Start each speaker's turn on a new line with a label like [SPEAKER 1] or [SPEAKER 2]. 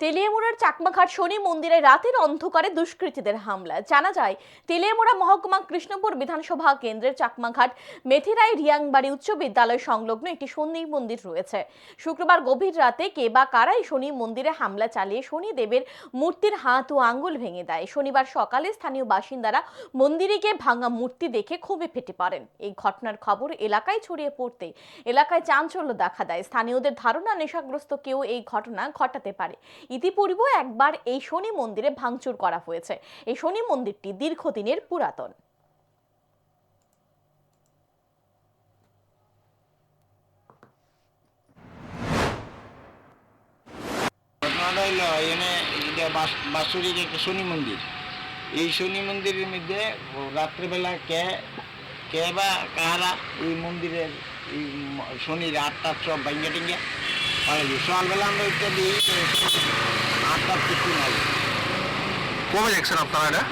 [SPEAKER 1] তেলিয়ামুড়ার চাকমাঘাট শনি মন্দিরে রাতের অন্ধকারে দুষ্কৃতীদের হামলা। জানা যায়, তেলিয়ামুড়া মহকুমা কৃষ্ণপুর বিধানসভা কেন্দ্রের চাকমাঘাট মেথিরাই রিয়াংবাড়ি উচ্চ বিদ্যালয় সংলগ্ন একটি শনি মন্দির রয়েছে। শুক্রবার গভীর রাতে কে বা কারাই শনি মন্দিরে হামলা চালিয়ে শনি দেবের মূর্তির হাত ও আঙ্গুল ভেঙে দেয়। শনিবার সকালে স্থানীয় বাসিন্দারা মন্দিরে গিয়ে ভাঙা মূর্তি দেখে খুবই ফেটে পড়েন। এই ঘটনার খবর এলাকায় ছড়িয়ে পড়তে এলাকায় চাঞ্চল্য দেখা দেয়। স্থানীয়দের ধারণা, নেশাগ্রস্ত কেউ এই ঘটনা ঘটাতে পারে। ইতিপূর্বে একবার এই শনি মন্দিরে ভাঙচুর করা হয়েছে। এই শনি মন্দিরটি দীর্ঘদিনের পুরাতন।
[SPEAKER 2] বাৎসরিক একটা শনি মন্দির, এই শনি মন্দিরের মধ্যে রাত্রেবেলা কে কে বা কাহারা ওই মন্দিরের শনির আটটা সব ভাঙ্গা টিঙ্গা সকালবেলা আমরা উঠতে
[SPEAKER 3] কবে দেখছেন আপনারা এটা